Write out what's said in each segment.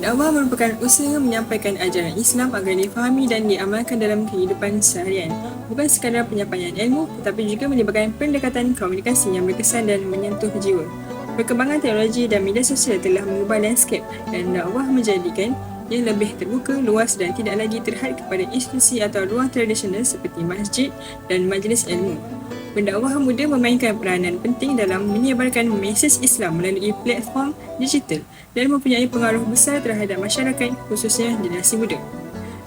Dakwah merupakan usaha menyampaikan ajaran Islam agar difahami dan diamalkan dalam kehidupan seharian. Bukan sekadar penyampaian ilmu tetapi juga menyebabkan pendekatan komunikasi yang berkesan dan menyentuh jiwa. Perkembangan teknologi dan media sosial telah mengubah landscape dan dakwah menjadikan ia lebih terbuka, luas dan tidak lagi terhad kepada institusi atau ruang tradisional seperti masjid dan majlis ilmu. Pendakwah muda memainkan peranan penting dalam menyebarkan mesej Islam melalui platform digital dan mempunyai pengaruh besar terhadap masyarakat khususnya generasi muda.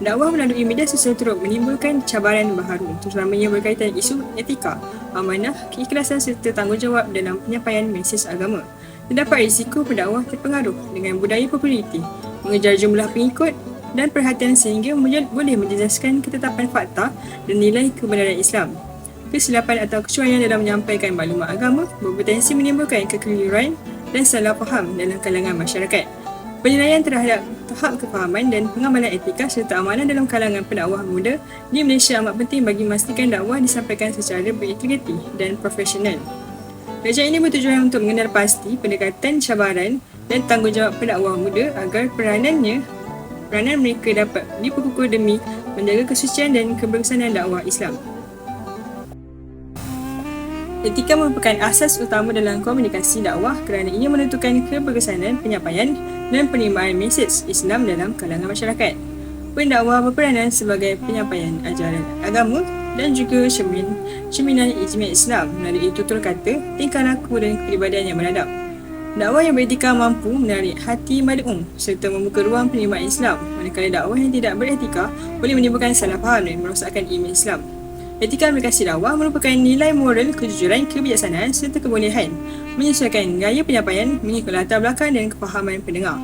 Dakwah melalui media sosial turut menimbulkan cabaran baharu terutamanya berkaitan isu etika, amanah, keikhlasan serta tanggungjawab dalam penyampaian mesej agama. Terdapat risiko pendakwah terpengaruh dengan budaya populariti, mengejar jumlah pengikut dan perhatian sehingga boleh menjejaskan ketetapan fakta dan nilai kebenaran Islam kesilapan atau kecuaian dalam menyampaikan maklumat agama berpotensi menimbulkan kekeliruan dan salah faham dalam kalangan masyarakat. Penilaian terhadap tahap kefahaman dan pengamalan etika serta amanah dalam kalangan pendakwah muda di Malaysia amat penting bagi memastikan dakwah disampaikan secara berintegriti dan profesional. Kerajaan ini bertujuan untuk mengenal pasti pendekatan cabaran dan tanggungjawab pendakwah muda agar peranannya peranan mereka dapat diperkukuh demi menjaga kesucian dan keberkesanan dakwah Islam. Etika merupakan asas utama dalam komunikasi dakwah kerana ia menentukan keberkesanan penyampaian dan penerimaan mesej Islam dalam kalangan masyarakat. Pendakwah berperanan sebagai penyampaian ajaran agama dan juga cermin, cerminan ijma Islam melalui tutur kata, tingkah laku dan kepribadian yang beradab. Dakwah yang beretika mampu menarik hati mad'um serta membuka ruang penerimaan Islam manakala dakwah yang tidak beretika boleh menimbulkan salah faham dan merosakkan iman Islam. Etika aplikasi dakwah merupakan nilai moral, kejujuran, kebijaksanaan serta kebolehan menyesuaikan gaya penyampaian mengikut latar belakang dan kefahaman pendengar.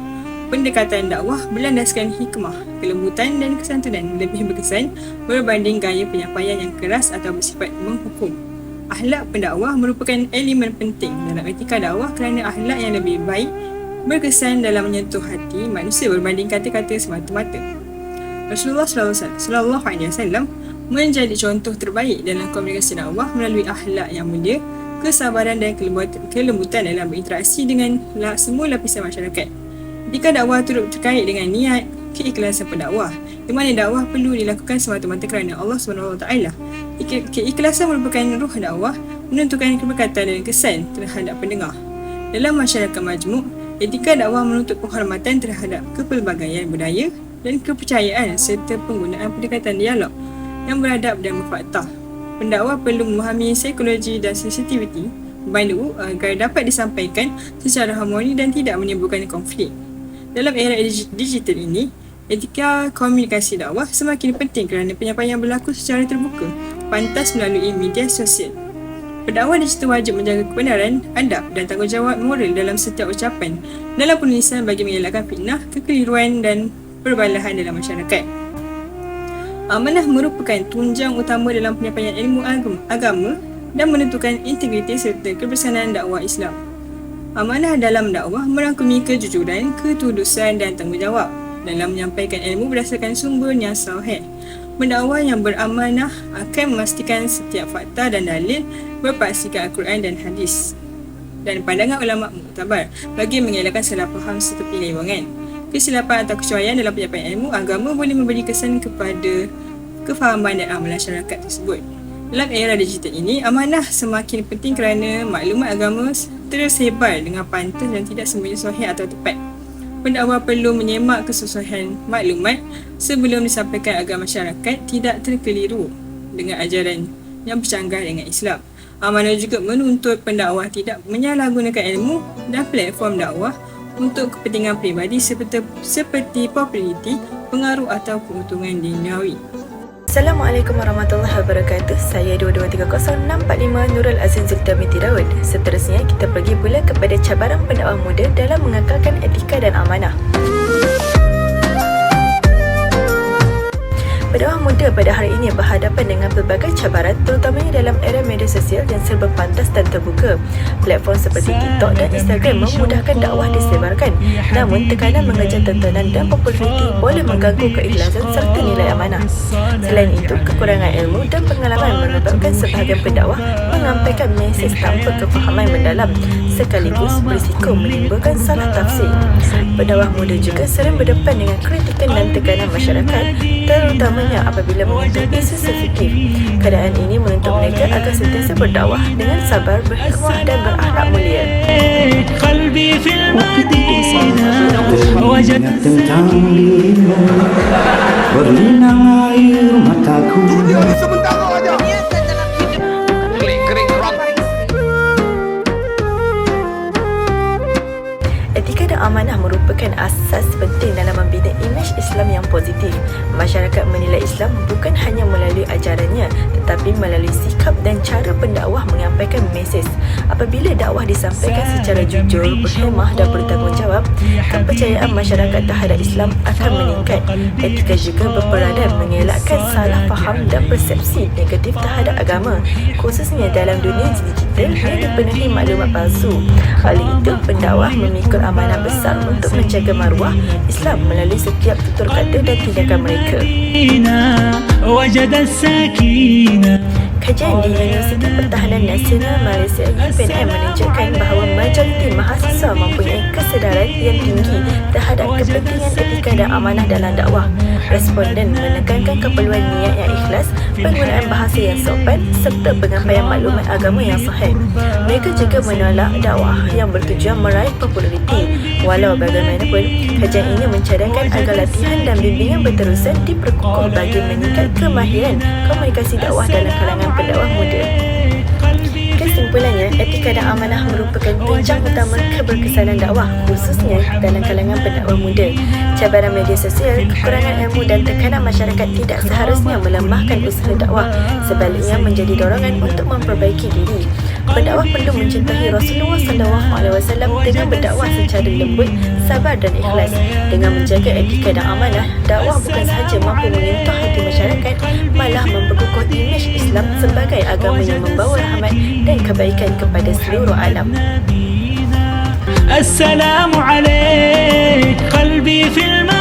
Pendekatan dakwah berlandaskan hikmah, kelembutan dan kesantunan lebih berkesan berbanding gaya penyampaian yang keras atau bersifat menghukum. Ahlak pendakwah merupakan elemen penting dalam etika dakwah kerana ahlak yang lebih baik berkesan dalam menyentuh hati manusia berbanding kata-kata semata-mata. Rasulullah sallallahu alaihi wasallam menjadi contoh terbaik dalam komunikasi dakwah melalui akhlak yang mulia, kesabaran dan kelembutan dalam berinteraksi dengan semua lapisan masyarakat. Jika dakwah turut terkait dengan niat, keikhlasan pendakwah, di mana dakwah perlu dilakukan semata-mata kerana Allah SWT. Keikhlasan merupakan ruh dakwah menentukan keberkatan dan kesan terhadap pendengar. Dalam masyarakat majmuk, etika dakwah menuntut penghormatan terhadap kepelbagaian budaya dan kepercayaan serta penggunaan pendekatan dialog yang beradab dan berfakta. Pendakwa perlu memahami psikologi dan sensitiviti balu agar dapat disampaikan secara harmoni dan tidak menimbulkan konflik. Dalam era digital ini, etika komunikasi dakwah semakin penting kerana penyampaian berlaku secara terbuka, pantas melalui media sosial. Pendakwa digital wajib menjaga kebenaran, adab dan tanggungjawab moral dalam setiap ucapan dalam penulisan bagi mengelakkan fitnah, kekeliruan dan perbalahan dalam masyarakat. Amanah merupakan tunjang utama dalam penyampaian ilmu agama dan menentukan integriti serta kebersanan dakwah Islam. Amanah dalam dakwah merangkumi kejujuran, ketudusan dan tanggungjawab dalam menyampaikan ilmu berdasarkan yang sahih. Mendakwah yang beramanah akan memastikan setiap fakta dan dalil berpaksikan Al-Quran dan hadis dan pandangan ulama muktabar bagi mengelakkan salah faham serta penyelewangan kesilapan atau kecuaian dalam penyampaian ilmu agama boleh memberi kesan kepada kefahaman dan amalan masyarakat tersebut. Dalam era digital ini, amanah semakin penting kerana maklumat agama terus sebar dengan pantas dan tidak semuanya sahih atau tepat. Pendakwa perlu menyemak kesesuaian maklumat sebelum disampaikan agar masyarakat tidak terkeliru dengan ajaran yang bercanggah dengan Islam. Amanah juga menuntut pendakwa tidak menyalahgunakan ilmu dan platform dakwah untuk kepentingan peribadi seperti, seperti populariti, pengaruh atau keuntungan duniawi. Assalamualaikum warahmatullahi wabarakatuh. Saya 2230645 Nurul Azin Zultamiti Daud. Seterusnya kita pergi pula kepada cabaran pendakwah muda dalam mengekalkan etika dan amanah. Pendakwah muda pada hari ini berhadapan dengan pelbagai cabaran terutamanya dalam era media sosial yang serba pantas dan terbuka. Platform seperti TikTok dan Instagram memudahkan dakwah disebarkan. Namun, tekanan mengejar tontonan dan populariti boleh mengganggu keikhlasan serta nilai amanah. Selain itu, kekurangan ilmu dan pengalaman menyebabkan sebahagian pendakwah mengampaikan mesej tanpa kefahaman mendalam sekaligus berisiko menimbulkan salah tafsir. Pendakwah muda juga sering berdepan dengan kritikan dan tekanan masyarakat terutamanya apabila menghadapi isu sensitif. Keadaan ini menuntut mereka agar sentiasa berdakwah dengan sabar, berhikmah dan berakhlak mulia. Tentang dirimu Berlinang air mataku Sebentar ini amanah merupakan positif. Masyarakat menilai Islam bukan hanya melalui ajarannya tetapi melalui sikap dan cara pendakwah menyampaikan mesej. Apabila dakwah disampaikan secara jujur, berhemah dan bertanggungjawab, kepercayaan masyarakat terhadap Islam akan meningkat. Etika juga berperanan mengelakkan salah faham dan persepsi negatif terhadap agama, khususnya dalam dunia digital yang dipenuhi maklumat palsu. Oleh itu, pendakwah memikul amanah besar untuk menjaga maruah Islam melalui setiap tutur kata dan tindakan mereka. وجد السكينة Kajian di Universiti Pertahanan Nasional Malaysia UPNM menunjukkan bahawa majoriti mahasiswa mempunyai kesedaran yang tinggi terhadap kepentingan etika dan amanah dalam dakwah. Responden menekankan keperluan niat yang ikhlas, penggunaan bahasa yang sopan serta penyampaian maklumat agama yang sahih. Mereka juga menolak dakwah yang bertujuan meraih populariti. Walau bagaimanapun, kajian ini mencadangkan agar latihan dan bimbingan berterusan diperkukuh bagi meningkat kemahiran komunikasi dakwah dalam kalangan pendakwah muda. Kesimpulannya, etika dan amanah merupakan tunjang utama keberkesanan dakwah khususnya dalam kalangan pendakwah muda. Cabaran media sosial, kekurangan ilmu dan tekanan masyarakat tidak seharusnya melemahkan usaha dakwah sebaliknya menjadi dorongan untuk memperbaiki diri. Pendakwah perlu mencintai Rasulullah SAW dengan berdakwah secara lembut, sabar dan ikhlas. Dengan menjaga etika dan amanah, dakwah bukan sahaja mampu Islam sebagai agama yang membawa rahmat dan kebaikan kepada seluruh alam. Assalamualaikum. Qalbi fil.